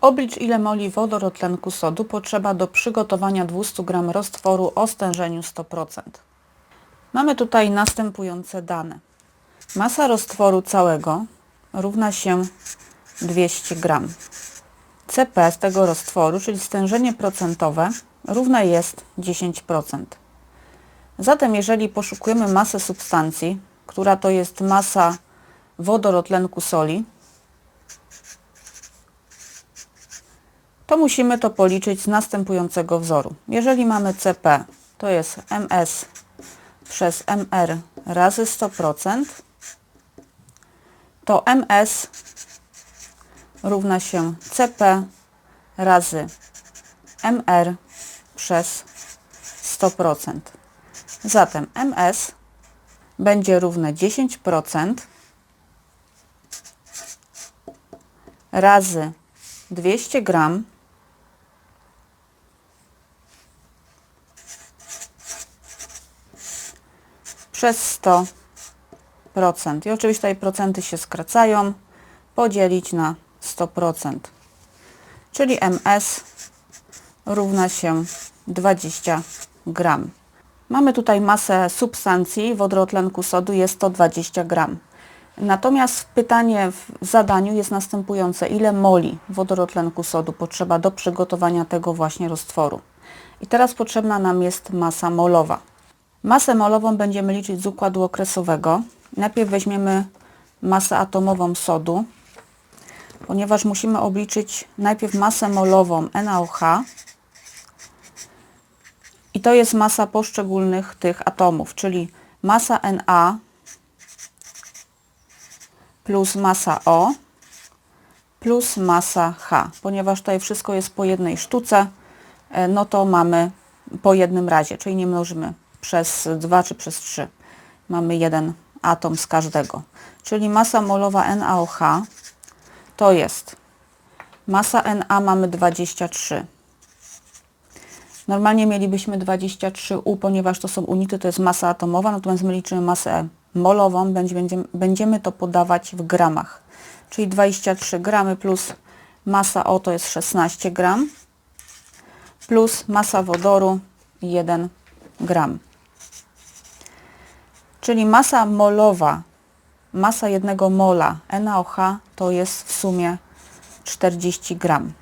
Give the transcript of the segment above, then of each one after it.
Oblicz ile moli wodorotlenku sodu potrzeba do przygotowania 200 g roztworu o stężeniu 100%. Mamy tutaj następujące dane. Masa roztworu całego równa się 200 g. CP z tego roztworu, czyli stężenie procentowe, równe jest 10%. Zatem jeżeli poszukujemy masę substancji, która to jest masa wodorotlenku soli, to musimy to policzyć z następującego wzoru. Jeżeli mamy CP, to jest MS przez MR razy 100%, to MS równa się CP razy MR przez 100%. Zatem MS będzie równe 10% razy 200 gram przez 100%. I oczywiście tutaj procenty się skracają. Podzielić na 100%. Czyli MS równa się 20 gram. Mamy tutaj masę substancji wodorotlenku sodu jest 120 gram. Natomiast pytanie w zadaniu jest następujące. Ile moli wodorotlenku sodu potrzeba do przygotowania tego właśnie roztworu? I teraz potrzebna nam jest masa molowa. Masę molową będziemy liczyć z układu okresowego. Najpierw weźmiemy masę atomową sodu, ponieważ musimy obliczyć najpierw masę molową NaOH i to jest masa poszczególnych tych atomów, czyli masa Na plus masa O plus masa H. Ponieważ tutaj wszystko jest po jednej sztuce, e, no to mamy po jednym razie, czyli nie mnożymy przez 2 czy przez 3. Mamy jeden atom z każdego. Czyli masa molowa NaOH to jest masa Na mamy 23. Normalnie mielibyśmy 23U, ponieważ to są unity, to jest masa atomowa, natomiast my liczymy masę molową, będziemy, będziemy to podawać w gramach. Czyli 23 gramy plus masa O to jest 16 gram, plus masa wodoru 1 gram. Czyli masa molowa, masa jednego mola NaOH to jest w sumie 40 gram.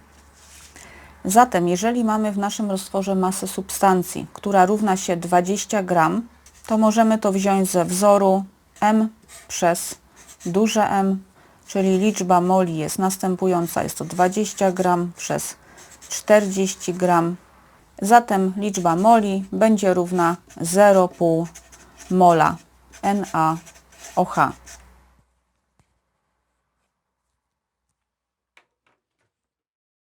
Zatem jeżeli mamy w naszym roztworze masę substancji, która równa się 20 gram, to możemy to wziąć ze wzoru m przez duże M, czyli liczba moli jest następująca, jest to 20 gram przez 40 gram. Zatem liczba moli będzie równa 0,5 mola NaOH.